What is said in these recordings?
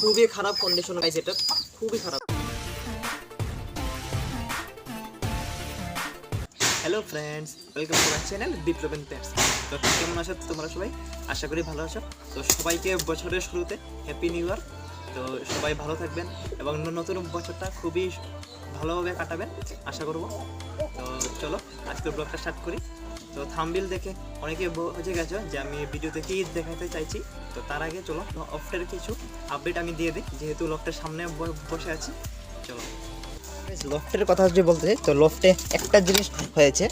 খুবই খারাপ condition guys এটা খুবই খারাপ। Hello friends welcome to my channel বিপ্লবেন pets তো কেমন আছো তোমরা সবাই? আশা করি ভালো আছো। তো সবাইকে বছরের শুরুতে হ্যাপি নিউ ইয়ার তো সবাই ভালো থাকবেন এবং নতুন বছরটা খুবই ভালোভাবে কাটাবেন, আশা করব। তো চলো, আজকের ব্লগটা স্টার্ট করি। তো থামবিল দেখে অনেকে বুঝে গেছো যে আমি ভিডিওতে কি দেখাতে চাইছি। তো তার আগে চলো অফটের কিছু আপডেট আমি দিয়ে দিই, যেহেতু লফটের সামনে বসে আছি। চলো। লফটের কথা যদি বলতে চাই তো লফটে একটা জিনিস হয়েছে,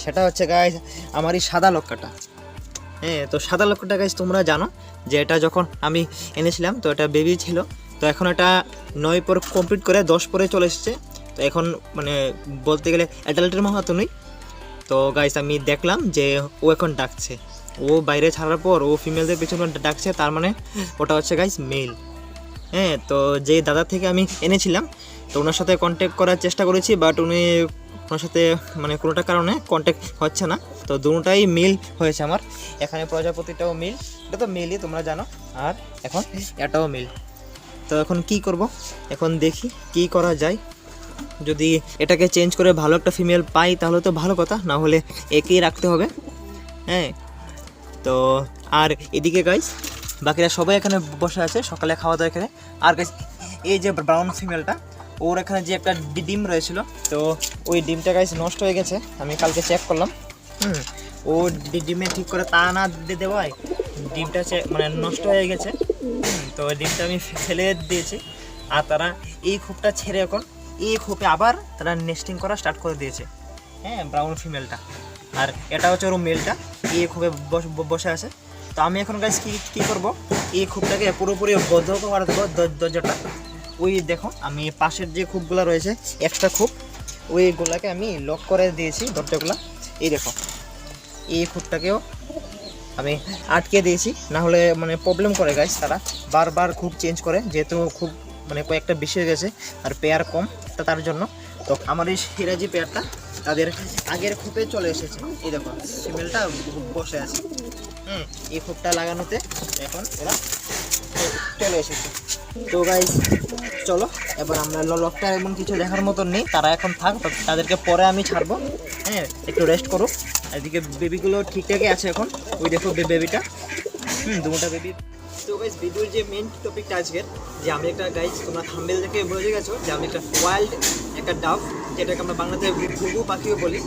সেটা হচ্ছে গাইজ আমার এই সাদা লক্কাটা হ্যাঁ তো সাদা লক্কাটা গাইজ তোমরা জানো যে এটা যখন আমি এনেছিলাম, তো এটা বেবি ছিল। তো এখন এটা নয় পর কমপ্লিট করে দশ পরে চলে এসেছে। তো এখন মানে বলতে গেলে অ্যাডাল্টের মতো নেই। তো গাইজ আমি দেখলাম যে ও এখন ডাকছে। ও বাইরে ছাড়ার পর ও ফিমেলদের পেছনে ডাকছে, তার মানে ওটা হচ্ছে গাইজ মেল হ্যাঁ তো যে দাদা থেকে আমি এনেছিলাম, তো ওনার সাথে কন্ট্যাক্ট করার চেষ্টা করেছি বাট উনি ওনার সাথে মানে কোনোটা কারণে কন্ট্যাক্ট হচ্ছে না। তো দুটাই মিল হয়েছে আমার। এখানে প্রজাপতিটাও মিল এটা তো মিলই তোমরা জানো। আর এখন এটাও মিল তো এখন কি করব? এখন দেখি কি করা যায়। যদি এটাকে চেঞ্জ করে ভালো একটা ফিমেল পাই, তাহলে তো ভালো কথা, না হলে একেই রাখতে হবে। হ্যাঁ তো, আর এদিকে গাইস বাকিরা সবাই এখানে বসে আছে, সকালে খাওয়া দাওয়া এখানে। আর গাইস এই যে ব্রাউন ফিমেলটা ওর এখানে যে একটা ডিম রয়েছিল, তো ওই ডিমটা গাইস নষ্ট হয়ে গেছে, আমি কালকে চেক করলাম। হুম, ও ডিমে ঠিক করে তা না দেওয়ায় ডিমটা মানে নষ্ট হয়ে গেছে। তো ওই ডিমটা আমি ফেলে দিয়েছি। আর তারা এই খোপটা ছেড়ে এখন, এই খোপে আবার তারা নেস্টিং করা স্টার্ট করে দিয়েছে। হ্যাঁ ব্রাউন ফিমেলটা আর এটা হচ্ছে ওর মেলটা এই খোপে বস- আছে। তো আমি এখন গাছ কি কি করব? এই খোপটাকে পুরোপুরি বদ্ধ করে দেবো দরজাটা। ওই দেখো, আমি পাশের যে খোপগুলো রয়েছে, একটা খোপ ওইগুলাকে আমি লক করে দিয়েছি দরজাগুলো। এই দেখো, এই খোপটাকেও আমি আটকে দিয়েছি। না হলে মানে প্রবলেম করে গাইস তারা। বারবার খুব চেঞ্জ করে, যেহেতু খুব মানে কয়েকটা বেশি হয়ে গেছে, আর পেয়ার কম তার জন্য। তো আমার এই সিরাজি পেয়ারটা তাদের আগের খোপে চলে এসেছে। এই দেখো, সিমেলটা বসে আছে। হুম, এই খোপটা লাগানোতে এখন ওরা চলে এসেছে। তো গাইস চলো, এবার আমরা লকটা এমন কিছু দেখার মতন নেই। তারা এখন থাক তাদেরকে পরে আমি ছাড়বো। হ্যাঁ একটু রেস্ট করো এদিকে বেবিগুলো ঠিকঠাকই আছে এখন। ওই দেখো বেবিটা হুম দুটা বেবি তো গাইস ভিডিওর যে মেন টপিকটা আজকের, যে আমি একটা গাইস তোমরা থাম্বেল দেখে বুঝে গেছো যে আমি একটা ওয়াইল্ড একটা ডাব যেটাকে আমরা বাংলাতে ঘুঘু পাখিও বলি।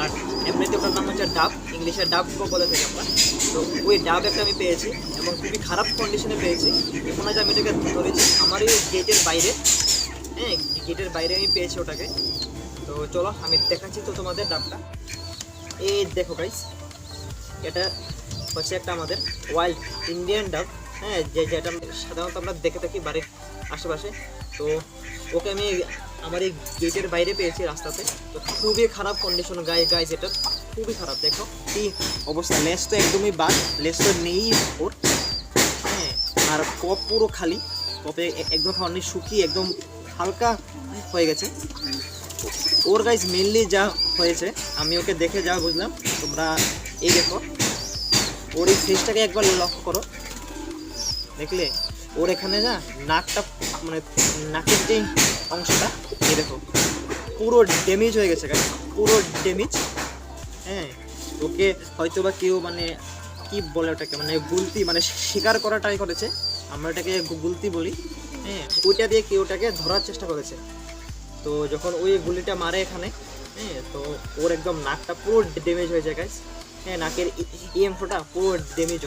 আর এমনিতে ওটার নাম হচ্ছে ডাব, ইংলিশে ডাব বলে থাকি আমরা। তো ওই ডাব একটা আমি পেয়েছি এবং খুবই খারাপ কন্ডিশনে পেয়েছি। এখন আজ আমি এটাকে ধরেছি আমার এই গেটের বাইরে। হ্যাঁ গেটের বাইরে আমি পেয়েছি ওটাকে। তো চলো, আমি দেখাচ্ছি তো তোমাদের ডাবটা। এই দেখো গাইস এটা হচ্ছে একটা আমাদের ওয়াইল্ড ইন্ডিয়ান ডাব। হ্যাঁ যে যেটা সাধারণত আমরা দেখে থাকি বাড়ির আশেপাশে। তো ওকে আমি আমার এই গেটের বাইরে পেয়েছি রাস্তাতে। তো খুবই খারাপ কন্ডিশন গায়ে গায়ে যেটা, খুবই খারাপ, দেখো। কি অবস্থা? লেস তো একদমই বাদ লেস তো নেই ওর। হ্যাঁ আর কপ পুরো খালি। কপে একদম খাওয়ানি শুকিয়ে একদম হালকা হয়ে গেছে। ওর গাইজ মেনলি যা হয়েছে, আমি ওকে দেখে যা বুঝলাম, তোমরা এই দেখো। ওর এই ফেসটাকে একবার লক্ষ্য করো। দেখলে? ওর এখানে না নাকটা মানে নাকের যে অংশটা, এই দেখো, পুরো ড্যামেজ হয়ে গেছে গাইজ পুরো ড্যামেজ হ্যাঁ ওকে হয়তো বা কেউ মানে কি বলে ওটাকে মানে গুলতি মানে শিকার করা ট্রাই করেছে, আমরা এটাকে গুলতি বলি হ্যাঁ ওইটা দিয়ে কেউ ওটাকে ধরার চেষ্টা করেছে। তো যখন ওই গুলিটা মারে এখানে হ্যাঁ তো ওর একদম নাকটা পুরো ড্যামেজ হয়ে যায় গাইস হ্যাঁ নাকের এই অংশটা পুরো ড্যামেজ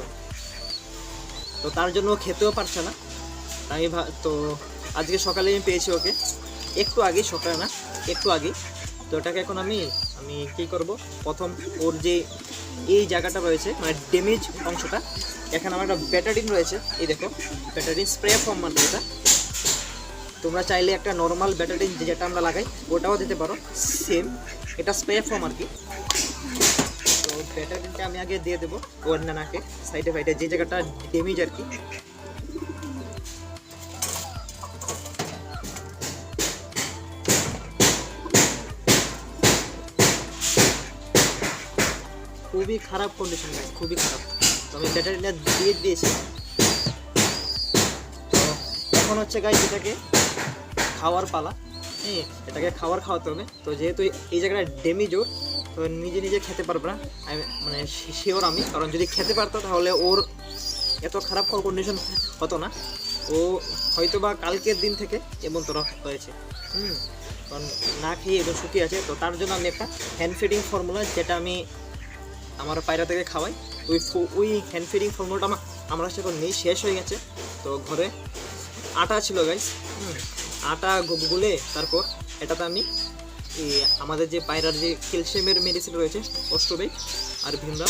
তো তার জন্য ও খেতেও পারছে না। আমি তো আজকে সকালে আমি পেয়েছি ওকে। একটু আগে সকালে না, একটু আগে তো ওটাকে এখন আমি আমি কী করব? প্রথম ওর যে এই জায়গাটা রয়েছে মানে ড্যামেজ অংশটা, এখানে আমার একটা ব্যাটারিন রয়েছে। এই দেখো ব্যাটারিন স্প্রে ফর্ম মানে এটা। তোমরা চাইলে একটা নর্মাল ব্যাটারি যেটা আমরা লাগাই, ওটাও দিতে পারো। সেম এটা স্প্রে ফর্ম আর কি। তো ব্যাটারিটা আমি আগে দিয়ে দেবো ওর নানাকে সাইডে ফাইডে যে জায়গাটা ড্যামেজ আর কি। খুবই খারাপ কন্ডিশন গাইস খুবই খারাপ। তো আমি ব্যাটারিটা দিয়ে দিয়েছি। তো এখন হচ্ছে গাই এটাকে খাওয়ার পালা। হ্যাঁ এটাকে খাবার খাওয়াতে হবে। তো যেহেতু এই জায়গাটা ডেমি জোর তো নিজে নিজে খেতে পারবে না। মানে শিওর আমি। কারণ যদি খেতে পারতো, তাহলে ওর এত খারাপ কন্ডিশন হতো না। ও হয়তো বা কালকের দিন থেকে এমন তোরা হয়েছে। হুম। কারণ না খেয়ে এবং শুকিয়ে আছে। তো তার জন্য আমি একটা হ্যান্ড ফিডিং ফর্মুলা যেটা আমি আমার পায়রা থেকে খাওয়াই। ওই ওই হ্যান্ড ফিডিং ফর্মুলাটা আমার আমার কাছে এখন নেই শেষ হয়ে গেছে। তো ঘরে আটা ছিল গাইস আটা গুলে তারপর এটাতে আমি আমাদের যে পায়রার যে ক্যালসিয়ামের মেডিসিন রয়েছে অষ্টবেই আর ভিমরা,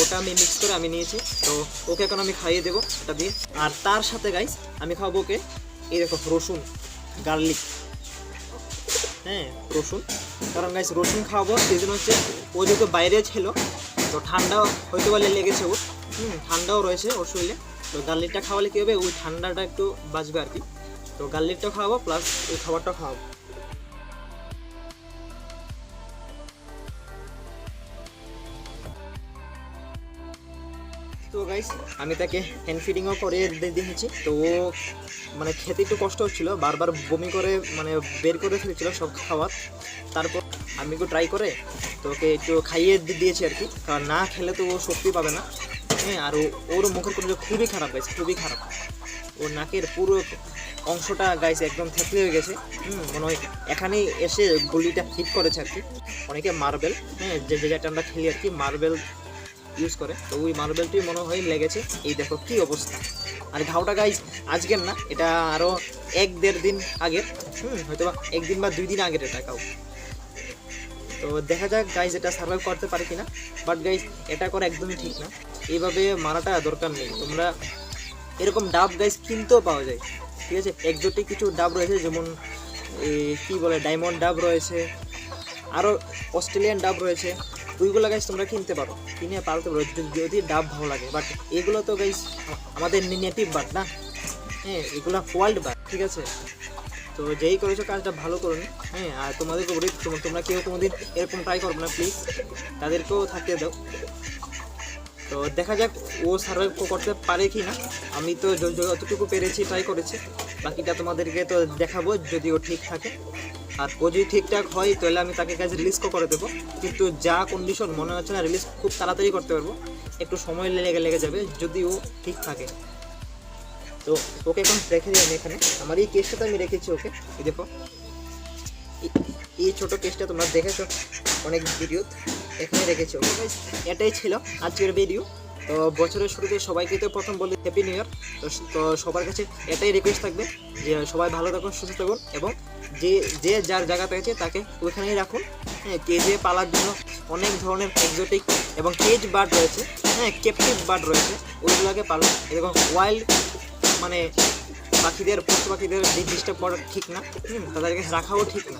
ওটা আমি মিক্স করে আমি নিয়েছি। তো ওকে এখন আমি খাইয়ে দেবো এটা দিয়ে। আর তার সাথে গাইস আমি খাওয়াবো ওকে, এই দেখো রসুন গার্লিক হ্যাঁ রসুন। কারণ গাইস রসুন খাওয়াবো সেই জন্য হচ্ছে ও যেহেতু বাইরে ছিল, তো ঠান্ডা হয়তো বলে লেগেছে ওর। হুম, ঠান্ডাও রয়েছে ওর শরীরে। তো গার্লিকটা খাওয়ালে কী হবে? ওই ঠান্ডাটা একটু বাঁচবে আর কি। তো গার্লিকটা খাওয়াবো প্লাস ওই খাবারটা খাওয়াবো। গাইস, আমি তাকে হ্যান্ড ফিডিংও করে দিয়েছি। তো ও মানে খেতে একটু কষ্ট হচ্ছিল, বারবার বমি করে মানে বের করে ফেলেছিল সব খাবার। তারপর আমি একটু ট্রাই করে তো ওকে একটু খাইয়ে দিয়েছি আর কি। কারণ না খেলে তো ও শক্তি পাবে না। হ্যাঁ আর ওর মুখের কোনো খুবই খারাপ গাইছে খুবই খারাপ। ওর নাকের পুরো অংশটা গাইছে একদম থেতলে হয়ে গেছে। হুম, মনে হয় এখানেই এসে গুলিটা হিট করেছে আর কি। অনেকে মার্বেল হ্যাঁ যে যেটা আমরা খেলি আর কি, মার্বেল ইউজ করে। তো ওই মার্বেলটি মনে হয় লেগেছে। এই দেখো কি অবস্থা। আর ঘাওটা গাইজ আজকের না, এটা আরও এক দেড় দিন আগের। হুম হয়তো একদিন বা দুই দিন আগের এটা কাউ। তো দেখা যাক গাইজ এটা সার্ভাইভ করতে পারে কিনা। বাট গাইজ এটা করা একদমই ঠিক না। এইভাবে মারাটা দরকার নেই। তোমরা এরকম ডাব গাইজ কিনতেও পাওয়া যায়। ঠিক আছে? একজোটিক কিছু ডাব রয়েছে, যেমন কী বলে ডায়মন্ড ডাব রয়েছে। আরও অস্ট্রেলিয়ান ডাব রয়েছে। ওইগুলো গাইস তোমরা কিনতে পারো। কিনে পালতে পারো, যদি- ডাব ভালো লাগে। বাট এগুলো তো গাইস আমাদের নেটিভ বার্ড না। হ্যাঁ এগুলো ওয়ার্ল্ড বার্ড ঠিক আছে? তো যেই করেছ কাজটা ভালো করো নি। হ্যাঁ আর তোমাদেরকে বলি তোমরা কেউ কোনোদিন এরকম ট্রাই করবে না প্লিজ তাদেরকেও থাকতে দাও। তো দেখা যাক ও সার্ভাইভ করতে পারে কি না আমি তো যতটুকু পেরেছি ট্রাই করেছি। বাকিটা তোমাদেরকে তো দেখাবো, যদি ও ঠিক থাকে। আর ও যদি ঠিকঠাক হয়, তাহলে আমি তাকে কাছে রিলিজ করে দেবো। কিন্তু যা কন্ডিশন মনে হচ্ছে না রিলিজ খুব তাড়াতাড়ি করতে পারব। একটু সময় লেগে লেগে যাবে, যদি ও ঠিক থাকে। তো ওকে এখন রেখে দিই আমি এখানে। আমার এই কেসটা তো আমি রেখেছি ওকে। এই দেখো। এই- ছোটো কেসটা তোমরা দেখেছ অনেক ভিডিও এখানে রেখেছি ওকে। এটাই ছিল আজকের ভিডিও তো বছরের শুরুতে সবাইকে তো প্রথম বলি হ্যাপি নিউ ইয়ার তো তো সবার কাছে এটাই রিকোয়েস্ট থাকবে যে সবাই ভালো থাকুন, সুস্থ থাকুন এবং যে যে যার জায়গা পেয়েছে তাকে ওইখানেই রাখুন। হ্যাঁ কেজে পালার জন্য অনেক ধরনের এক্সোটিক এবং কেজ বার্ড রয়েছে হ্যাঁ ক্যাপটিভ বার্ড রয়েছে, ওইগুলোকে পালন এবং ওয়াইল্ড মানে পাখিদের, পশু পাখিদের ডিস্টার্ব করা ঠিক না, হুম, তাদেরকে রাখাও ঠিক না।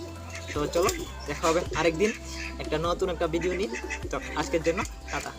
তো চলো, দেখা হবে আরেকদিন, একটা নতুন একটা ভিডিও নিয়ে। তো আজকের জন্য টাটা।